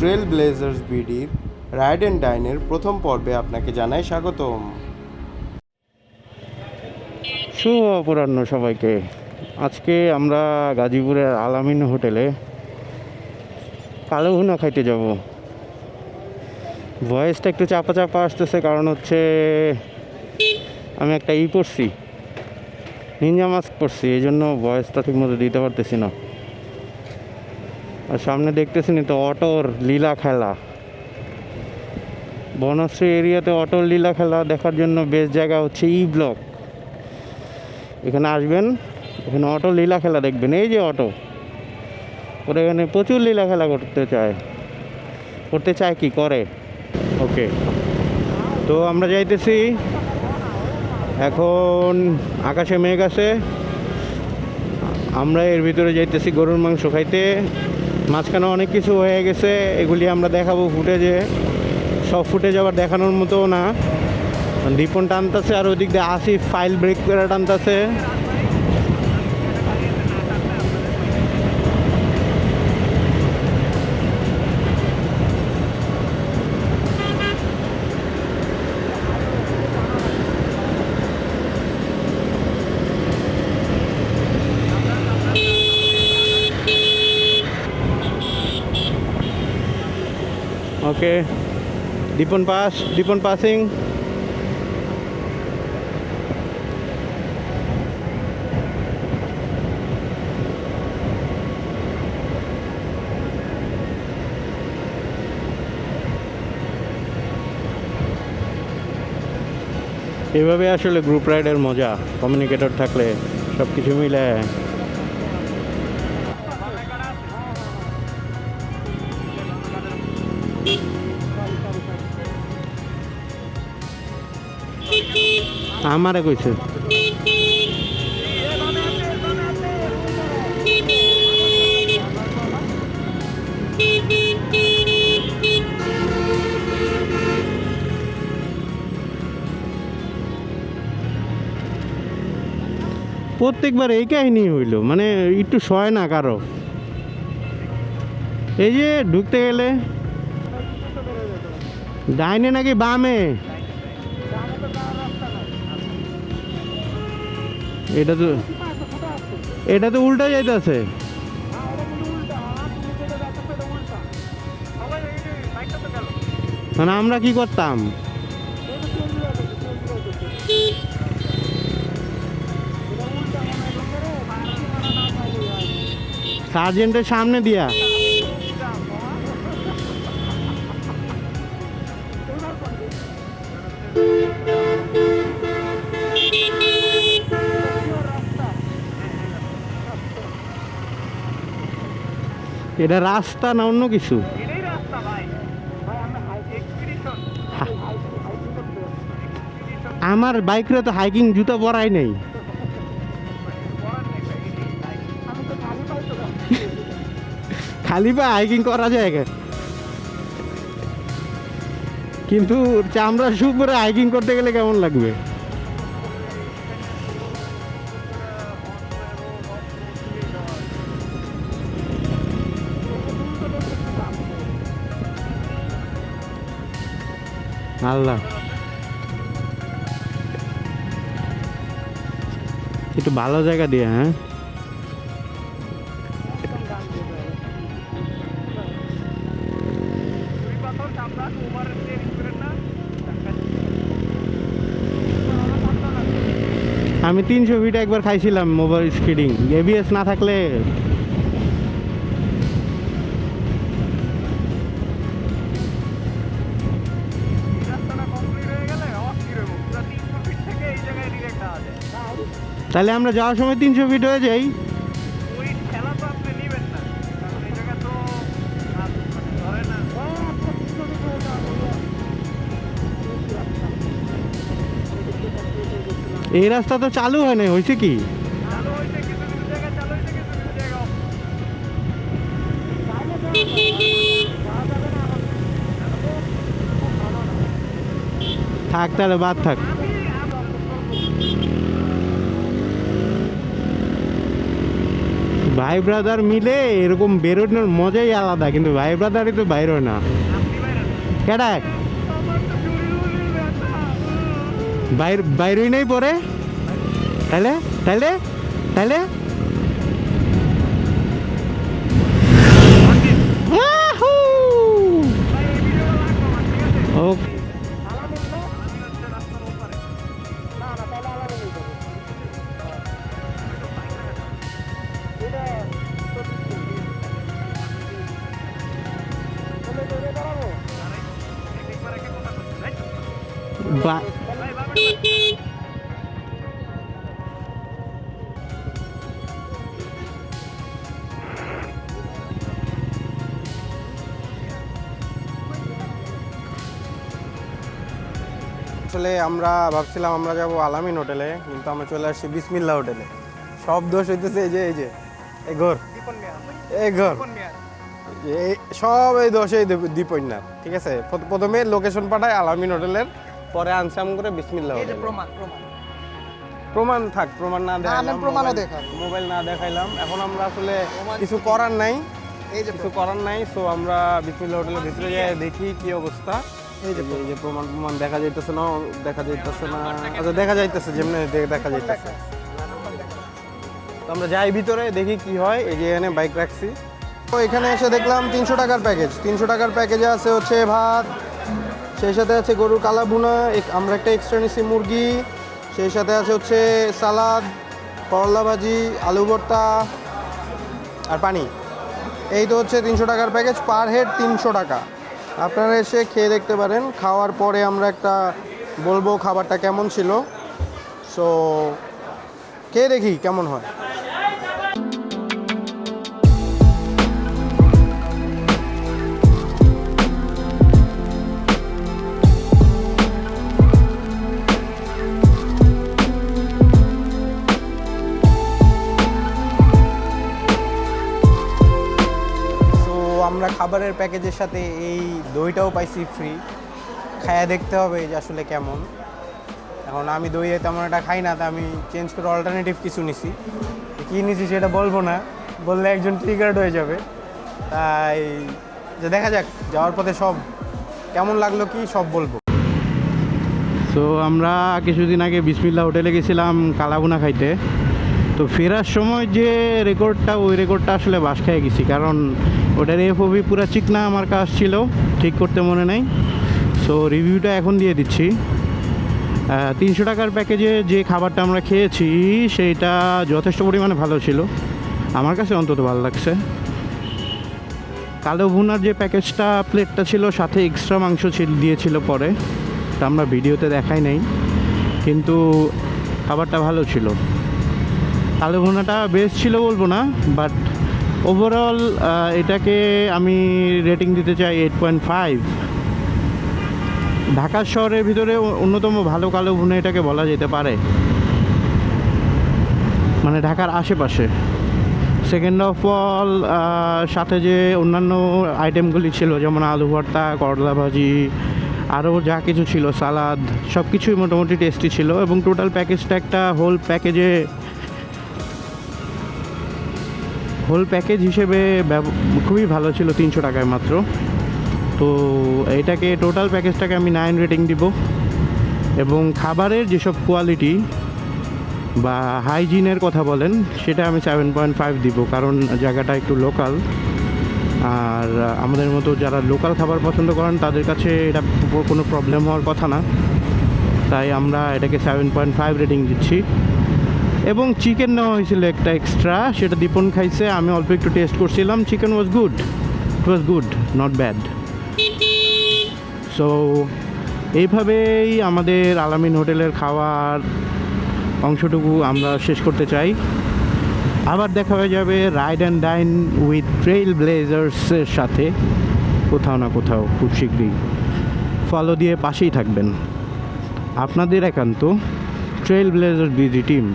Trail blazers বিডির ride and ডাইনের প্রথম পর্বে আপনাকে জানাই স্বাগতম। শুভ অপরাহ্ন সবাইকে। আজকে আমরা গাজীপুরের আলামিন হোটেলে কালো ভুনা খাইতে যাব। ভয়েসটা একটু চাপা চাপা আসতেছে, কারণ হচ্ছে আমি একটা ই পড়ছি নিনজা মাস্ক পরছি এই জন্য ভয়েসটা ঠিক মতো দিতে পারতেছি না। আর সামনে দেখতেছি তো অটোর লীলা খেলা। বনশ্রী এরিয়াতে অটোর লীলা খেলা দেখার জন্য বেস্ট জায়গা হচ্ছে ই ব্লক। এখানে আসবেন, এখানে অটো লীলা খেলা দেখবেন, এই যে অটো। ওরা এখানে প্রচুর লীলা খেলা করতে চায়। করতে চায় কি? করে। ওকে। তো আমরা যাইতেছি। এখন আকাশে মেঘ আছে। আমরা এর ভিতরে যাইতেছি গরুর মাংস খাইতে। মাঝখানে অনেক কিছু হয়ে গেছে, এগুলি আমরা দেখাবো ফুটেজে। সব ফুটেজ আবার দেখানোর মতো না। দীপন টানতেছে আর ওদিক দিয়ে আসি ফাইল ব্রেক করে টানতেছে okay Dipon pass Dipon passing এভাবে আসলে গ্রুপ রাইডের মজা কমিউনিকেটর থাকলে সব কিছু মিলে। আমারে কইছে। প্রত্যেকবার এই কাহিনী হইল মানে একটু সয় না কারও। এই যে ঢুকতে গেলে। ডাইনে নাকি বামে? এটা তো এটা তো উল্টা যাইতেছে। মানে আমরা কি করতাম? সার্জেন্টের সামনে দিয়া। এটা রাস্তা না অন্য কিছু? আমার বাইকরে তো হাইকিং জুতা পরাই নেই। খালি পা হাইকিং করা যায়? কিন্তু চামড়া শু পরে হাইকিং করতে গেলে কেমন লাগবে? আল্লাহ। একটু ভালো জায়গা দিয়ে হ্যাঁ? আমি তিনশো ফিট একবার খাইছিলাম মোবাইল স্কিডিং এবিএস না থাকলে তাহলে আমরা যাওয়ার সময় তিনশো ফিট হয়ে যাই। এই রাস্তা তো চালু হয় নাই, হয়েছে কি? থাক তাহলে, বাদ থাক। ভাই ব্রাদার মিলে এরকম বেরোনোর মজাই আলাদা, কিন্তু ভাই ব্রাদারই তো বাইর না। কেডা? বাইর বাইরই নেই পরে? তাহলে তাহলে তাহলে ওকে বা আসলে আমরা ভাবছিলাম আমরা যাব আলামিন হোটেলে, কিন্তু আমরা চলে আসছি বিসমিল্লা হোটেলে। সব দোষ হইতেছে এই যে এই যে, এই ঘর। এই ঘর। সব এই দোষ এই দীপ- দীপন্যার, ঠিক আছে? প্রথমে লোকেশন পাঠায় আলামিন হোটেলের পরে আনসাম করে বিসমিল্লা এই হোটেল প্রমাণ প্রমাণ। প্রমাণ থাক প্রমাণ না দেখাইলাম প্রমাণও মোবাইল- মোবাইল না দেখাইলাম। এখন আমরা আসলে কিছু করার নাই এই যে কিছু করার নাই সো আমরা বিসমিল্লা হোটেলের ভিতরে যাই দেখি কি অবস্থা। এই যে এই যে প্রমাণ প্রমাণ দেখা যাইতেছে না দেখা যাইতেছে না। আচ্ছা দেখা যাইতেছে যেমনি দেখা যাইতেছে। তো আমরা যাই ভিতরে দেখি কি হয়। এই যে এখানে বাইক রাখছি। তো এখানে এসে দেখলাম তিনশো টাকার প্যাকেজ তিনশো টাকার প্যাকেজে আছে হচ্ছে ভাত সেই সাথে আছে গরুর কালা বুনা আমরা একটা এক্সট্রা নিছি মুরগি, সেই সাথে আছে হচ্ছে সালাদ, করলা ভাজি, আলু ভর্তা আর পানি। এই তো হচ্ছে তিনশো টাকার প্যাকেজ পার হেড তিনশো টাকা। আপনারা এসে খেয়ে দেখতে পারেন, খাওয়ার পরে আমরা একটা বলব খাবারটা কেমন ছিল। সো খেয়ে দেখি কেমন হয়। খাবারের প্যাকেজের সাথে এই দইটাও পাইছি ফ্রি খায়া দেখতে হবে যে আসলে কেমন। এখন আমি দই তেমন একটা খাই না, তা আমি চেঞ্জ করে অল্টারনেটিভ কিছু নিছি। কী নিছি সেটা বলব না, বললে একজন ট্রিগার্ড হয়ে যাবে। তাই যে দেখা যাক, যাওয়ার পথে সব কেমন লাগল কি সব বলব। তো আমরা কিছুদিন আগে বিসমিল্লা হোটেলে গেছিলাম কালাগুনা খাইতে। তো ফেরার সময় যে রেকর্ডটা ওই রেকর্ডটা আসলে বাস খেয়ে গেছি। কারণ ওটার এফওবি পুরো চিকনা আমার কাজ ছিল, ঠিক করতে মনে নেই। সো রিভিউটা এখন দিয়ে দিচ্ছি। তিনশো টাকার প্যাকেজে যে খাবারটা আমরা খেয়েছি, সেইটা যথেষ্ট পরিমাণে ভালো ছিল। আমার কাছে অন্তত ভালো লাগছে। কালো ভুনার যে প্যাকেজটা প্লেটটা ছিল, সাথে এক্সট্রা মাংস ছিল, দিয়েছিল পরে। তা আমরা ভিডিওতে দেখাই নাই। কিন্তু খাবারটা ভালো ছিল। কালো ভুনাটা বেস্ট ছিল বলব না বাট ওভারঅল এটাকে আমি রেটিং দিতে চাই এইট পয়েন্ট ফাইভ ঢাকা শহরের ভিতরে অন্যতম ভালো কালো ভুনা এটাকে বলা যেতে পারে। মানে ঢাকার আশেপাশে। সেকেন্ড অফ অল সাথে যে অন্যান্য আইটেমগুলি ছিল, যেমন আলু ভর্তা, করলা ভাজি, আরও যা কিছু ছিল, সালাদ সব কিছুই মোটামুটি টেস্টি ছিল এবং টোটাল প্যাকেজটা একটা হোল প্যাকেজে হোল প্যাকেজ হিসেবে খুবই ভালো ছিল তিনশো টাকায় মাত্র। তো এটাকে টোটাল প্যাকেজটাকে আমি নাইন রেটিং দিব। এবং খাবারের যেসব কোয়ালিটি বা হাইজিনের কথা বলেন, সেটা আমি সেভেন পয়েন্ট ফাইভ দিব, কারণ জায়গাটা একটু লোকাল আর আমাদের মতো যারা লোকাল খাবার পছন্দ করেন, তাদের কাছে এটা কোনো প্রবলেম হওয়ার কথা না। তাই আমরা এটাকে সেভেন পয়েন্ট ফাইভ রেটিং দিচ্ছি। এবং চিকেন নেওয়া হয়েছিল একটা এক্সট্রা সেটা দীপন খাইছে, আমি অল্প একটু টেস্ট করছিলাম chicken was good it was good not bad so এইভাবেই আমাদের আলামিন হোটেলের খাওয়ার অংশটুকু আমরা শেষ করতে চাই। আবার দেখা হয়ে যাবে ride and dine with trail ব্লেজার্সের সাথে, কোথাও না কোথাও খুব শীঘ্রই। ফলো দিয়ে পাশেই থাকবেন। আপনাদের একান্ত ট্রেইল ব্লেজার বিজি টিম